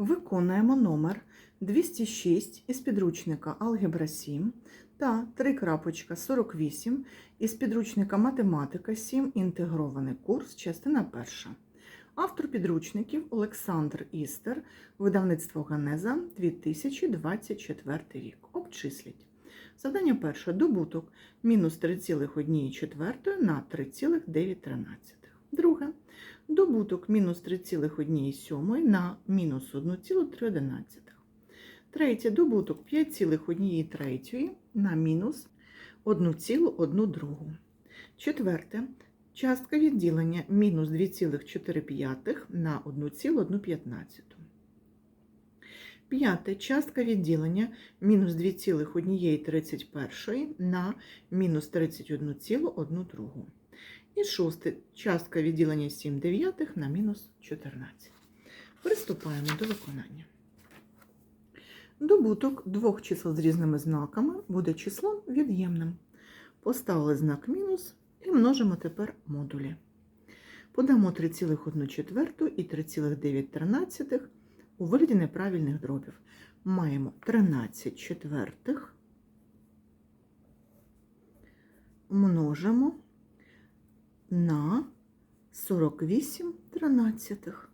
Виконуємо номер 206 із підручника Алгебра 7 та 3.48 із підручника Математика 7. Інтегрований курс, частина перша. Автор підручників Олександр Істер, видавництво Ганеза 2024 рік. Обчисліть. Завдання перше. Добуток мінус 3,1 на 3,9. Друге. Добуток мінус 3,1 на мінус 1,3. Третє. Добуток 5,1 на мінус 1,1. Четверте. Частка відділення мінус 2,4 на 1,1. П'яте. Частка відділення мінус 2,1 на мінус 31,1. І шосте. Частка відділення 7 дев'ятих на мінус 14. Приступаємо до виконання. Добуток двох чисел з різними знаками буде числом від'ємним. Поставили знак мінус і множимо тепер модулі. Подамо 3,1 і 3,9 у вигляді неправильних дробів. Маємо 13 четвертих, множимо на 48 тринадцятих.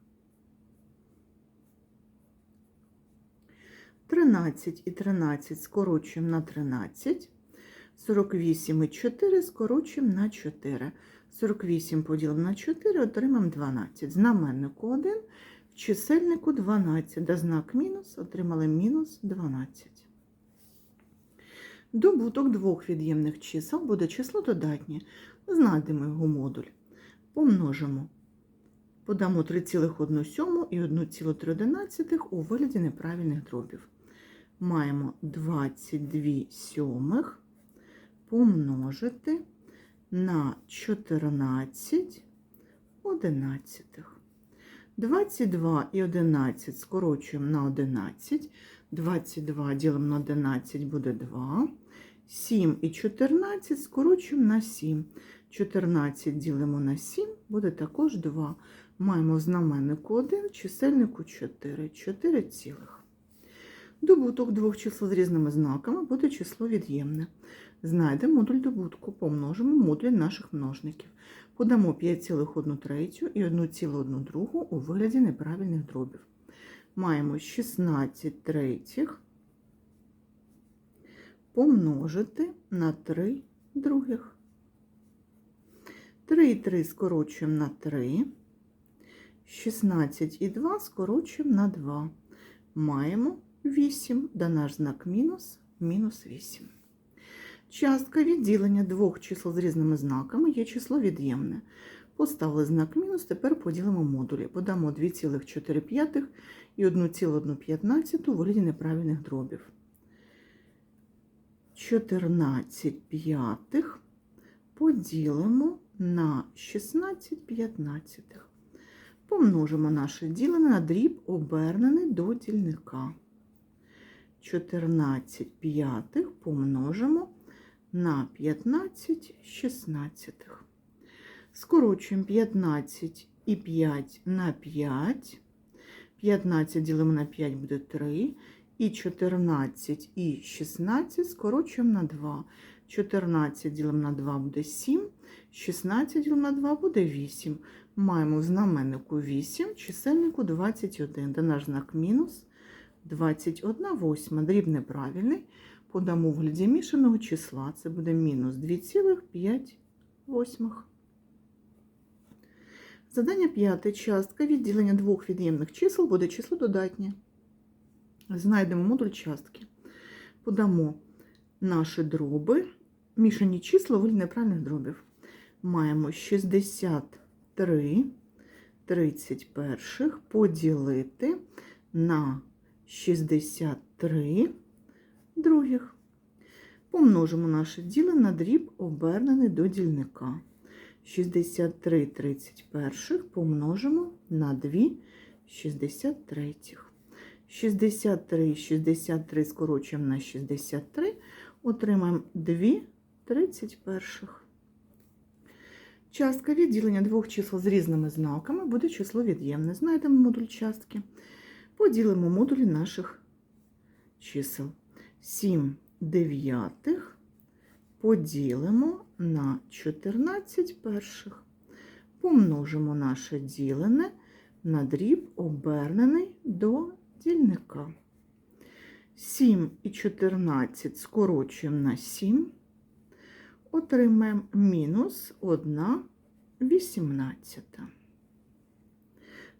13 і 13 скорочуємо на 13, 48 і 4 скорочуємо на 4. 48 поділимо на 4, отримаємо 12. Знаменнику 1, в чисельнику 12, да знак мінус, отримали мінус 12. Добуток двох від'ємних чисел буде число додатнє. Знайдемо його модуль. Помножимо. Подамо 3,1 і 1,3 у вигляді неправильних дробів. Маємо 22 сьомих помножити на 14 одинадцятих. 22 і 11 скорочуємо на 11. 22 ділимо на 11 буде 2. 7 і 14 скорочуємо на 7. 14 ділимо на 7 буде також 2. Маємо в знаменнику 1, чисельнику 4. 4 цілих. Добуток двох чисел з різними знаками буде число від'ємне. Знайдемо модуль добутку, помножимо модуль наших множників. Подамо 5,1 і 1,1 у вигляді неправильних дробів. Маємо 16 третіх помножити на 3 других. 3 і 3 скорочуємо на 3. 16 і 2 скорочуємо на 2. Маємо 8, да наш знак мінус, мінус 8. Частка відділення двох чисел з різними знаками є число від'ємне. Поставили знак мінус, тепер поділимо модулі. Подамо 2,4 і 1,1 у вигляді неправильних дробів. 14 п'ятих поділимо на 16 п'ятнадцятих. Помножимо наше ділене на дріб, обернений до дільника. 14 п'ятих помножимо на 15 шістнадцятих. Скорочуємо 15 і 5 на 5. 15 ділимо на 5 буде 3. І 14 і 16 скорочуємо на 2. 14 ділимо на 2 буде 7. 16 ділимо на 2 буде 8. Маємо в знаменнику 8, чисельнику 21. Де наш знак мінус 21 восьма. Дріб неправильний. В вигляді мішаного числа. Це буде мінус 2,5. Задання п'яте. Частка відділення двох від'ємних чисел буде число додатнє. Знайдемо модуль частки. Подамо наші дроби, мішані числа вигляді неправильних дробів. Маємо 63 31 поділити на 63 других. Помножимо наше діло на дріб, обернений до дільника. 63 31 помножимо на 2 63. 63 63 скорочуємо на 63, отримаємо 2 31. Частка відділення двох чисел з різними знаками буде число від'ємне. Знайдемо модуль частки. Поділимо модулі наших чисел. 7 дев'ятих поділимо на 14 перших. Помножимо наше ділене на дріб, обернений до дільника. 7 і 14 скорочуємо на 7. Отримаємо мінус 1 вісімнадцята.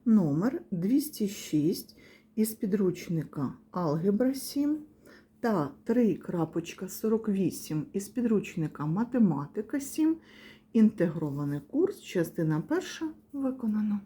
Номер 206 із підручника Алгебра 7 та 3.48 із підручника Математика 7. Інтегрований курс, частина перша виконано.